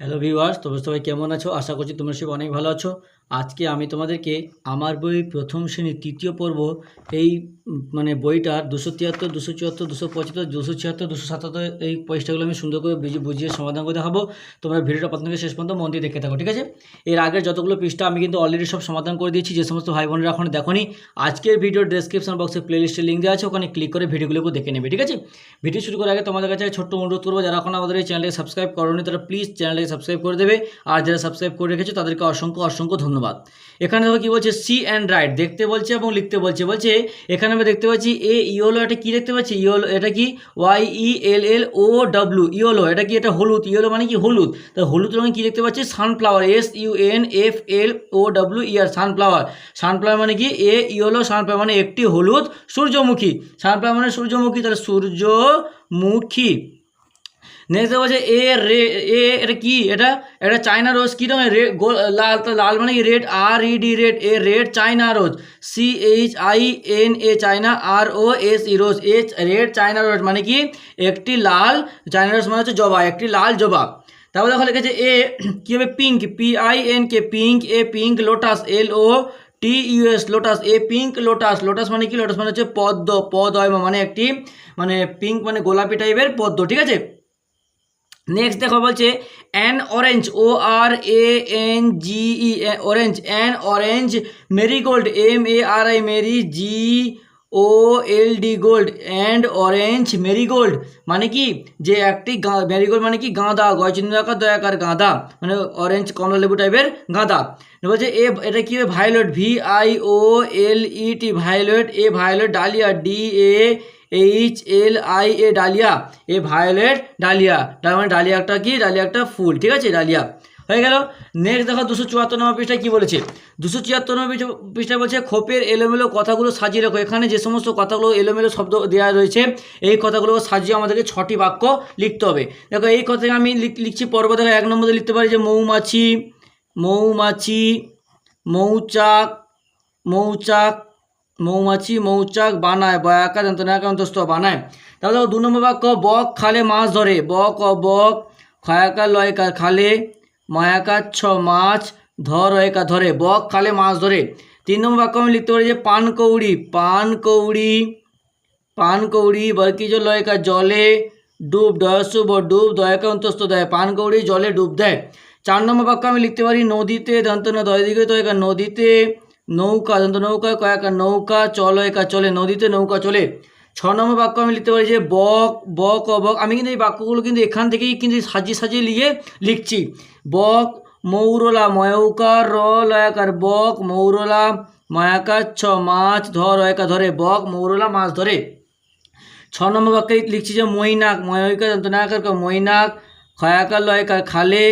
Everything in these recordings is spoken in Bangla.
হ্যালো ভিউয়ার্স তোমরা সবাই কেমন আছো? আশা করছি তোমরা সবাই অনেক ভালো আছো। আজকে আমি তোমাদেরকে আমার বই প্রথম শ্রেণির তৃতীয় পর্ব এই মানে বইটার দুশো তিয়াত্তর, দুশো চুয়াত্তর, দুশো পঁচাত্তর, দুশো ছিয়াত্তর, দুশো সাতাত্তর এই পয়সাগুলো আমি সুন্দর করে বুঝিয়ে বুঝিয়ে সমাধান করে দেখাবো। তোমরা ভিডিওটা প্রথম থেকে শেষ পর্যন্ত মন দিয়ে দেখে থাকো, ঠিক আছে? এর আগের যতগুলো পৃষ্ঠা আমি কিন্তু অলরেডি সব সমাধান করে দিয়েছি, যে সমস্ত ভাই বোনেরা এখন দেখোনি, আজকের ভিডিওর ডেসক্রিপশন বক্সে প্লেলিস্টের লিঙ্ক দেওয়া আছে, ওখানে ক্লিক করে ভিডিওগুলোকে দেখে নেবে, ঠিক আছে? ভিডিও শুরু করার আগে তোমাদের কাছে ছোট্ট অনুরোধ করব, যারা এখন আমাদের এই চ্যানেলকে সাবস্ক্রাইব করোনি, তারা প্লিজ চ্যানেলকে সাবস্ক্রাইব করে দেবে। আর যারা সাবস্ক্রাইব করে রেখেছো, তাদেরকে অসংখ্য অসংখ্য ধন্যবাদ। এখানে দেখো কি বলছে সি অ্যান্ড রাইট দেখতে বলছে এবং লিখতে বলছে। বলছে, এখানে আমরা দেখতে পাচ্ছি, এ ইওলো এটা কি দেখতে পাচ্ছি? ইওলো এটা কি? Y E L L O W yellow এটা কি? এটা হলুদ ইওলো মানে কি? হলুদ। তা হলুদ রঙে কি দেখতে পাচ্ছি? Sunflower S U N F L O W E R sunflower sunflower মানে কি? এ ইওলো সানফ্লাওয়ার মানে একটি হলুদ সূর্যমুখী। সানফ্লাওয়ার মানে সূর্যমুখী, তাহলে সূর্যমুখী। নেক্সট বলছে এ রে, এ এটা কি? এটা এটা চায়না রোজ কী রঙের? রেড লাল লাল মানে কি? Red, R, E, D, red. A red China rose. C, H, I, N, A China, R, O, S, E rose. A red China rose মানে কি? একটি লাল, চায়না রোজ মানে হচ্ছে জবা, একটি লাল জবা। তারপর দেখো লিখেছে এ, কী হবে? Pink, P, I, N, K, pink, a, pink lotus, L, O, T U S lotus. A, pink lotus. Lotus মানে কি? লোটাস মানে হচ্ছে পদ্ম পদ মানে একটি মানে পিঙ্ক মানে গোলাপি টাইপের পদ্ম, ঠিক আছে? নেক্সট দেখো বলছে an orange O R A N G E orange an orange marigold M A R I Mary G O L D gold and orange marigold মানে কি? যে একটি মেরিগোল্ড মানে কি? গাঁদা গয়চিন্দ্র আকার দয়াকার গাঁদা মানে অরেঞ্জ কমলা লেবু টাইপের গাঁদা। বলছে, এ, এটা কি violet V I O L E T violet a violet dahlia D A H L I A dahlia a violet dahlia, তার মানে ডালিয়া একটা কি? ডালিয়া একটা ফুল, ঠিক আছে? ডালিয়া। হয়ে গেল। নেক্সট দেখো দুশো চুয়াত্তর নম্বর পৃষ্ঠায় কী বলেছে? দুশো চুয়াত্তর নম্বর পৃষ্ঠা- পৃষ্ঠায় বলছে, খোপের এলোমেলো কথাগুলো সাজিয়ে রাখো। এখানে যে সমস্ত কথাগুলো এলোমেলো শব্দ দেওয়া রয়েছে, এই কথাগুলো সাজিয়ে আমাদেরকে ছটি বাক্য লিখতে হবে। দেখো, এই কথাকে আমি লিখ- লিখছি পর্ব দেখো, এক নম্বরে লিখতে পারি যে, মৌমাছি মৌমাছি, মৌচাক মৌচাক মৌমাছি, মৌচাক বানায় বয়াকার যন্ত্রণাকান্তস্ত বানায়। তাহলে দু নম্বর বাক্য, বক খালে মাছ ধরে। বক অ বক খয়াকার লয়কার খালে মায়াকার ছ মাছ ধর হয়কা ধরে। বক খালে মাছ ধরে। তিন নম্বর বাক্য আমি লিখতে পারি যে, পান কৌড়ি পান কৌড়ি পান কৌড়ি বরকিজ লয়কা জলে, ডুব দয়সুব ডুব দয়কা অন্তস্থ দেয়। পান কৌড়ি জলে ডুব দেয়। চার নম্বর বাক্য আমি লিখতে পারি, নদীতে দন্তন দয় দিকে তো একা নদীতে নৌকা দন্ত নৌকা, কয়েকা নৌকা, চল, একা চলে, নদীতে নৌকা চলে। ছ নম্বর বাক্য আমি লিখতে পারি যে, বক বক অবক আমি কিন্তু এই বাক্যগুলো কিন্তু এখান থেকেই কিন্তু সাজিয়ে সাজিয়ে লিখে লিখছি। বক, মৌরলা, ময়ৌকার, র লয়াকার বক, মৌরলা, ময়াকার ছ, মাছ, ধর একা ধরে, বক, মৌরলা, মাছ ধরে। ছ নম্বর বাক্যে লিখছি যে, মৈনাক, ময়ৈকা যন্ত্রণাকার মৈনাক, খয়াকার লয়কার খালে,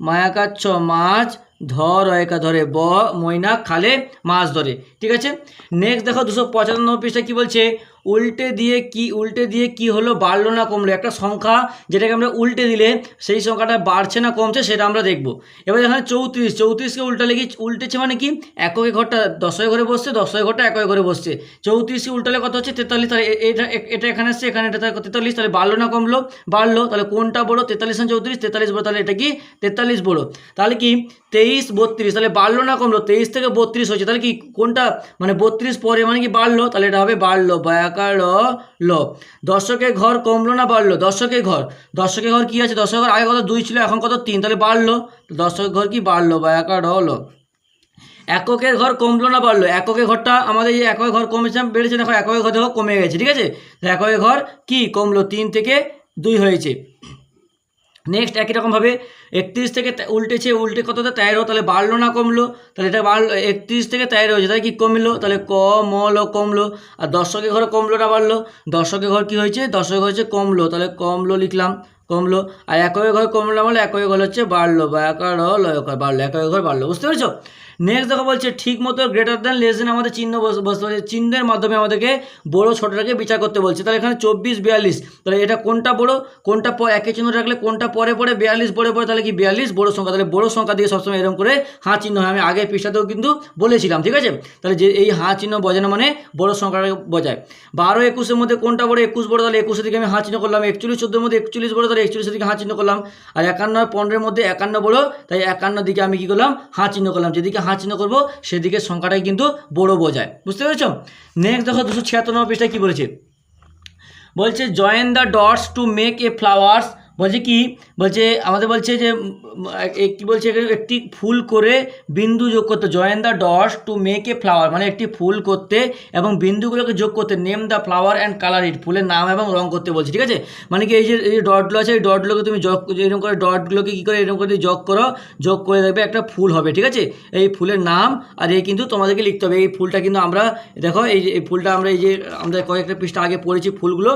মায়াকার ছ, মাছ ধর রয়েকা ধরে, ব, ময়না, খালে, মাছ ধরে। ঠিক আছে? নেক্সট দেখো দুশো পঁচানব্বই পৃষ্ঠা কী বলছে? উল্টে দিয়ে কি, উল্টে দিয়ে কি হলো, বাড়লো না কমলো? একটা সংখ্যা যেটাকে আমরা উল্টে দিলে সেই সংখ্যাটা বাড়ছে না কমছে সেটা আমরা দেখব। এবার এখানে চৌত্রিশ, চৌত্রিশকে উল্টা লেগে উল্টেছে মানে কি? এককে ঘরটা দশই ঘরে বসছে, দশই ঘরটা একই ঘরে বসছে। চৌত্রিশকে উল্টালে কত হচ্ছে? তেতাল্লিশ, তাহলে এটা এটা এখানে আসছে, এখানে এটা তেতাল্লিশ, তাহলে বাড়লো না কমলো? বাড়লো, তাহলে কোনটা বড়ো? তেতাল্লিশ না চৌত্রিশ? তেতাল্লিশ বড়ো, তাহলে এটা কি? তেতাল্লিশ বড়ো। তাহলে কি? তেইশ, বত্রিশ, তাহলে বাড়লো না কমলো? তেইশ থেকে বত্রিশ হচ্ছে তাহলে কি কোনটা? মানে বত্রিশ পরে মানে কি বাড়লো? তাহলে এটা হবে বাড়লো বয়াকার ল দর্শকের ঘর কমলো না বাড়লো? দর্শকের ঘর। দর্শকের ঘর কি আছে? দর্শকের ঘর আগে কত দুই ছিল, এখন কত তিন? তাহলে বাড়লো। দর্শকের ঘর কি বাড়লো? বা ল ল। এককের ঘর কমলো না বাড়লো? এককের ঘরটা আমাদের এই একক ঘর কমেছে, বেড়েছে। দেখো, এককের ঘর দেখো, কমে গেছে, ঠিক আছে? এককের ঘর কি কমলো? তিন থেকে দুই হয়েছে। নেক্সট একই রকমভাবে একত্রিশ থেকে উল্টেছে উল্টে কতটা তেরো তাহলে বাড়লো না কমলো? তাহলে এটা বাড়লো একত্রিশ থেকে তেরো হয়েছে, তাহলে কি কমলো? তাহলে ক মলো কমলো। আর দর্শকের ঘরে কমলো না বাড়লো। দর্শকের ঘর কী হয়েছে? দর্শকের ঘর হচ্ছে কমলো। তাহলে কমলো লিখলাম, কমলো। আর একই ঘর কমলো না বলে একই ঘর হচ্ছে বাড়লো বা একার বাড়লো একই ঘর বাড়লো। বুঝতে পেরেছ? নেক্সট দেখো বলছে, ঠিক মতো গ্রেটার দ্যান লেস দেন আমাদের চিহ্ন বস- বসতে বলছে চিহ্নের মাধ্যমে আমাদেরকে বড় ছোটটাকে বিচার করতে বলছে। তাহলে এখানে চব্বিশ, বিয়াল্লিশ। তাহলে এটা কোনটা বড়? কোনটা একই চিহ্ন রাখলে কোনটা পরে পরে বিয়াল্লিশ পরে পরে তাহলে কি বিয়াল্লিশ? বড় সংখ্যা। তাহলে বড় সংখ্যা দিয়ে সবসময় এরকম করে হাঁ চিহ্ন হয়। আমি আগের পৃষ্ঠাতেও কিন্তু বলেছিলাম, ঠিক আছে? তাহলে যে এই হাঁ চিহ্ন বজানো মানে বড় সংখ্যাটাকে বজায় বারো একুশের মধ্যে কোনটা বড়? একুশ বড়, তাহলে একুশের দিকে আমি হাঁ চিহ্ন করলাম। একচল্লিশ, চোদ্দোর মধ্যে একচল্লিশ বড়, তাহলে একচল্লিশের দিকে হাঁ চিহ্ন করলাম। আর একান্ন পনেরোর মধ্যে একান্ন বড়, তাই একান্ন দিকে আমি কী করলাম? হাঁ চিহ্ন করলাম। যেদিকে হাঁ চিহ্ন করব, সেদিকে সংখ্যাটাই কিন্তু বড় বোঝায়। বুঝতে পেরেছ? নেক্সট দেখো দুশো ছিয়াত্তর নম্বর পৃষ্ঠায় কী বলেছে? বলছে join the dots to make a flowers বলছে কি, বলছে, আমাদের বলছে যে কি বলছে একটি ফুল করে বিন্দু যোগ করতে join the dots to make a flower মানে একটি ফুল করতে এবং বিন্দুগুলোকে যোগ করতে name the flower and colour it ফুলের নাম এবং রং করতে বলছে, ঠিক আছে? মানে কি এই যে, এই ডটগুলো আছে, এই ডটগুলোকে তুমি যোগ এরকম করে ডটগুলোকে কী করে, এরকম করে যোগ করো, যোগ করে দেখবে একটা ফুল হবে, ঠিক আছে? এই ফুলের নাম আর এই কিন্তু তোমাদেরকে লিখতে হবে, এই ফুলটা কিন্তু আমরা, দেখো, এই যে, এই ফুলটা আমরা এই যে, আমরা কয়েকটা পৃষ্ঠা আগে পড়েছি ফুলগুলো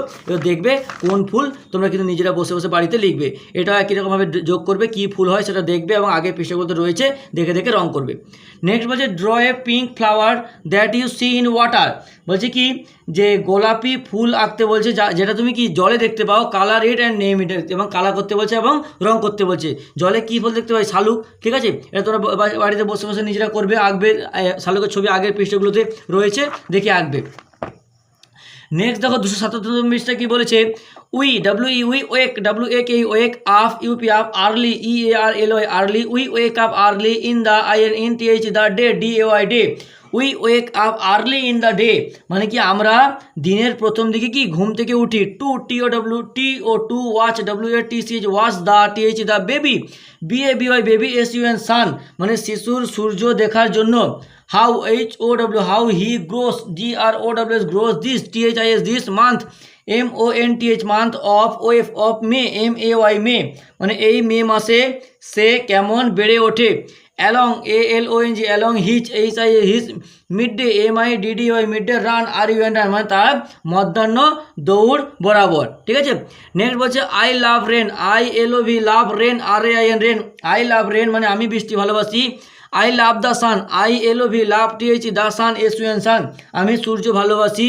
দেখবে কোন ফুল, তোমরা কিন্তু নিজেরা বসে বসে বাড়িতে লিখবে। এটা কীরকমভাবে যোগ করবে, কী ফুল হয় সেটা দেখবে এবং আগে পৃষ্ঠাগুলোতে রয়েছে, দেখে দেখে রং করবে। নেক্সট বলছে draw a pink flower that you see in water বলছে কি, যে গোলাপি ফুল আঁকতে বলছে, যা যেটা তুমি কি জলে দেখতে পাও colour it and name it এবং কালার করতে বলছে এবং রং করতে বলছে। জলে কী ফুল দেখতে পাই? শালুক, ঠিক আছে? এটা তোমরা বাড়িতে বসে বসে নিজেরা করবে, আঁকবে শালুকের ছবি আগের পৃষ্ঠাগুলোতে রয়েছে, দেখে আঁকবে। নেক্সট দেখো দুশো সাতাত্তর কি বলেছে? We W E we, wake W A K wake, up U P up early, E, A, R, L Y early, we, wake up early, in the I, N in T, H the day, D, A, Y, day. We, wake up early, in the day. মানে কি আমরা দিনের প্রথম দিকে কি ঘুম থেকে উঠি? To, T, O, W, T, O, to, watch W A T C H watch the T H the baby. B A B Y baby S U N sun মানে শিশুর সূর্য দেখার জন্য। How h o w, how he grows, g r o w s grows this, t h i s this month, m o n t h month of o f of may, m a y may মানে এই মে মাসে সে কেমন বেড়ে ওঠে? Along A L O N G along hitch H I hitch mid day M I D D Y mid day run R U N run মানে তার মধ্যাহ্ন দৌড় বরাবর, ঠিক আছে? নেক্সট বলছে I love rain I L O V love rain R A I N rain I love rain মানে আমি বৃষ্টি ভালোবাসি। I love the sun I L O V love T H the sun S U N sun আমি সূর্য ভালোবাসি।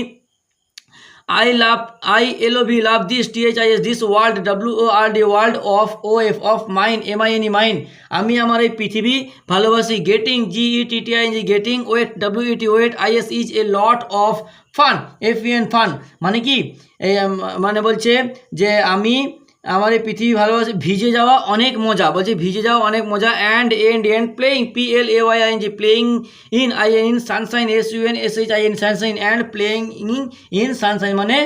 I love I L O V love this T H I S this world W O R D world of O F of mine M I N E mine আমি আমার এই পৃথিবী ভালোবাসি। Getting G E T T I G getting wet W E T wet I S is a lot of fun F N fun মানে কি? মানে বলছে যে আমি আমার এই পৃথিবী ভালোবাসে ভিজে যাওয়া অনেক মজা। বলছে ভিজে যাওয়া অনেক মজা। And and and playing P L A Y I N G playing in I N in sunshine S U N S H I N sunshine and playing in in sunshine মানে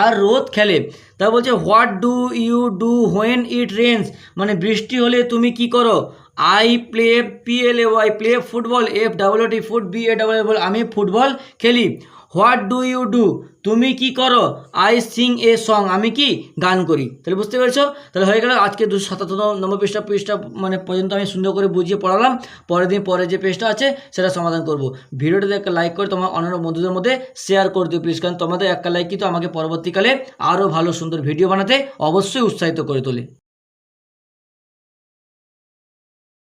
আর রোদ খেলে। তা বলছে what do you do when it rains মানে বৃষ্টি হলে তুমি কি করো? I play P L A Y play football F double T foot B A double ball আমি ফুটবল খেলি। হোয়াট ডু ইউ ডু তুমি কি করো? আই সিং এ সং আমি কি গান করি? তাহলে বুঝতে পেরেছ? তাহলে হয়ে গেল আজকে দুশো সাতাত্তর নম্বর পৃষ্ঠা পৃষ্ঠা মানে পর্যন্ত আমি সুন্দর করে বুঝিয়ে পড়ালাম। পরের দিন পরে যে পেজটা আছে, সেটা সমাধান করব। ভিডিওটাতে একটা লাইক করে তোমার অন্যান্য বন্ধুদের মধ্যে শেয়ার করে দিও প্লিজ কারণ তোমাদের একটা লাইক কিন্তু আমাকে পরবর্তীকালে আরও ভালো সুন্দর ভিডিও বানাতে অবশ্যই উৎসাহিত করে তোলে।